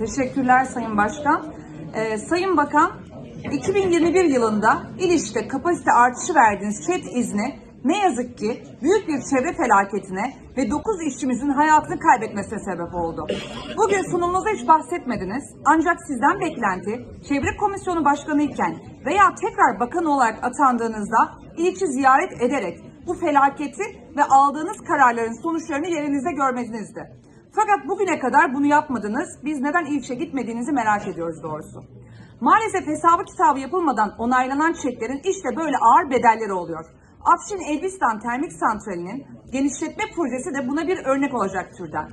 Teşekkürler Sayın Başkan. Ee, Sayın Bakan, 2021 yılında İliş'te kapasite artışı verdiğiniz çet izni ne yazık ki büyük bir çevre felaketine ve 9 işçimizin hayatını kaybetmesine sebep oldu. Bugün sunumunuzda hiç bahsetmediniz ancak sizden beklenti Çevre Komisyonu Başkanı iken veya tekrar bakan olarak atandığınızda İliş'i ziyaret ederek bu felaketi ve aldığınız kararların sonuçlarını yerinizde görmenizdi. Fakat bugüne kadar bunu yapmadınız. Biz neden ilçe gitmediğinizi merak ediyoruz doğrusu. Maalesef hesabı kitabı yapılmadan onaylanan çeklerin işte böyle ağır bedelleri oluyor. Afşin Elbistan Termik Santrali'nin genişletme projesi de buna bir örnek olacak türden.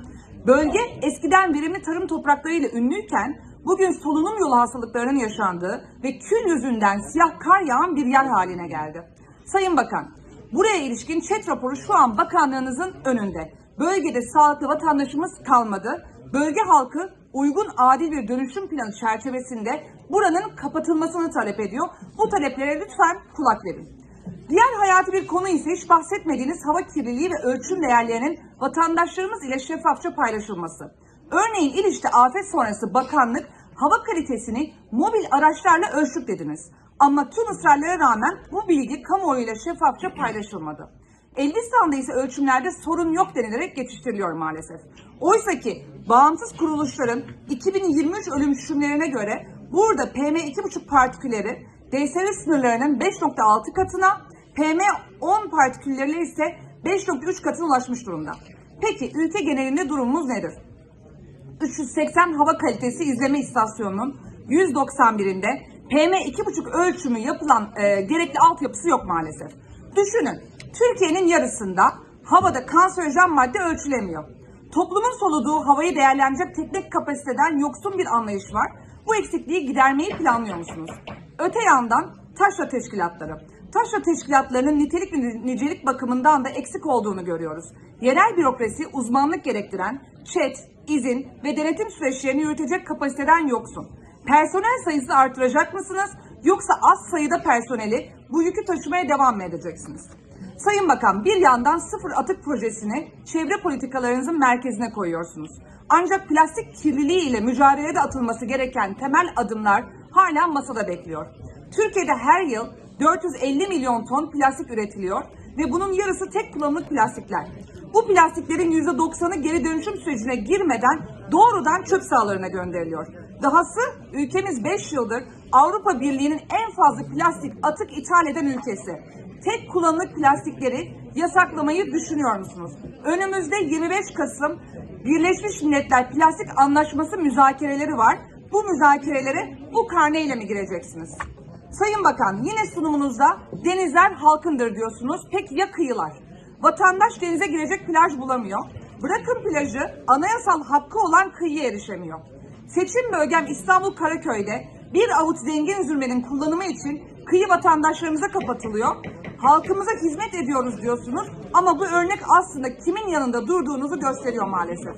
Bölge eskiden verimli tarım topraklarıyla ünlüyken bugün solunum yolu hastalıklarının yaşandığı ve kül yüzünden siyah kar yağan bir yer haline geldi. Sayın Bakan, buraya ilişkin çet raporu şu an bakanlığınızın önünde. Bölgede sağlıklı vatandaşımız kalmadı. Bölge halkı uygun adil bir dönüşüm planı çerçevesinde buranın kapatılmasını talep ediyor. Bu taleplere lütfen kulak verin. Diğer hayati bir konu ise hiç bahsetmediğiniz hava kirliliği ve ölçüm değerlerinin vatandaşlarımız ile şeffafça paylaşılması. Örneğin İliş'te afet sonrası bakanlık hava kalitesini mobil araçlarla ölçtük dediniz. Ama tüm ısrarlara rağmen bu bilgi kamuoyuyla şeffafça paylaşılmadı. Elbistan'da ise ölçümlerde sorun yok denilerek geçiştiriliyor maalesef. Oysa ki bağımsız kuruluşların 2023 ölümşümlerine göre burada PM2,5 partikülleri DSV sınırlarının 5.6 katına, PM10 partikülleri ise 5.3 katına ulaşmış durumda. Peki ülke genelinde durumumuz nedir? 380 hava kalitesi izleme istasyonunun 191'inde PM2,5 ölçümü yapılan e, gerekli altyapısı yok maalesef. Düşünün, Türkiye'nin yarısında havada kanserojen madde ölçülemiyor. Toplumun soluduğu havayı değerlendirecek teknik kapasiteden yoksun bir anlayış var. Bu eksikliği gidermeyi planlıyor musunuz? Öte yandan taşra teşkilatları. Taşra teşkilatlarının nitelik ve nicelik bakımından da eksik olduğunu görüyoruz. Yerel bürokrasi uzmanlık gerektiren ÇED, izin ve denetim süreçlerini yürütecek kapasiteden yoksun. Personel sayısını artıracak mısınız yoksa az sayıda personeli bu yükü taşımaya devam mı edeceksiniz? Sayın Bakan bir yandan sıfır atık projesini çevre politikalarınızın merkezine koyuyorsunuz. Ancak plastik kirliliği ile mücadelede atılması gereken temel adımlar hala masada bekliyor. Türkiye'de her yıl 450 milyon ton plastik üretiliyor ve bunun yarısı tek kullanımlık plastikler. Bu plastiklerin %90'ı geri dönüşüm sürecine girmeden doğrudan çöp sahalarına gönderiliyor. Dahası ülkemiz 5 yıldır Avrupa Birliği'nin en fazla plastik atık ithal eden ülkesi. Tek kullanımlık plastikleri yasaklamayı düşünüyor musunuz? Önümüzde 25 Kasım Birleşmiş Milletler Plastik Anlaşması müzakereleri var. Bu müzakerelere bu karneyle mi gireceksiniz? Sayın Bakan yine sunumunuzda denizler halkındır diyorsunuz. Peki ya kıyılar? Vatandaş denize girecek plaj bulamıyor. Bırakın plajı anayasal hakkı olan kıyıya erişemiyor. Seçim bölgem İstanbul Karaköy'de bir avuç zengin zürmenin kullanımı için kıyı vatandaşlarımıza kapatılıyor. Halkımıza hizmet ediyoruz diyorsunuz ama bu örnek aslında kimin yanında durduğunuzu gösteriyor maalesef.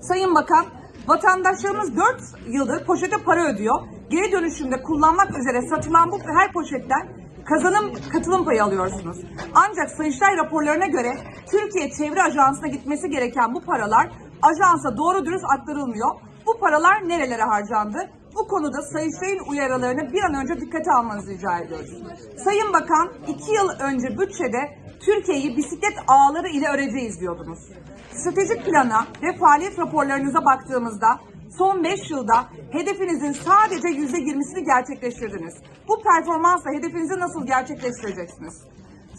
Sayın Bakan, vatandaşlarımız 4 yıldır poşete para ödüyor. Geri dönüşümde kullanmak üzere satılan bu her poşetten kazanım katılım payı alıyorsunuz. Ancak Sayıştay raporlarına göre Türkiye Çevre Ajansı'na gitmesi gereken bu paralar ajansa doğru dürüst aktarılmıyor. Bu paralar nerelere harcandı? Bu konuda Sayıştay'ın uyarılarını bir an önce dikkate almanızı rica ediyoruz. Sayın Bakan, iki yıl önce bütçede Türkiye'yi bisiklet ağları ile öreceğiz diyordunuz. Stratejik plana ve faaliyet raporlarınıza baktığımızda son 5 yılda hedefinizin sadece %20'sini gerçekleştirdiniz. Bu performansla hedefinizi nasıl gerçekleştireceksiniz?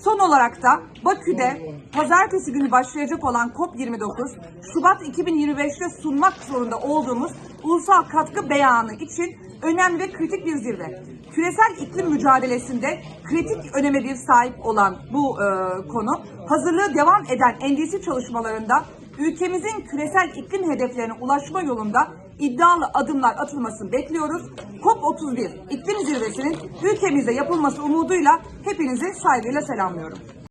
Son olarak da Bakü'de pazartesi günü başlayacak olan COP29, Şubat 2025'te sunmak zorunda olduğumuz ulusal katkı beyanı için önemli ve kritik bir zirve. Küresel iklim mücadelesinde kritik öneme bir sahip olan bu e, konu, hazırlığı devam eden NDC çalışmalarında ülkemizin küresel iklim hedeflerine ulaşma yolunda iddialı adımlar atılmasını bekliyoruz. COP31 iklim zirvesinin ülkemizde yapılması umuduyla hepinizi saygıyla selamlıyorum.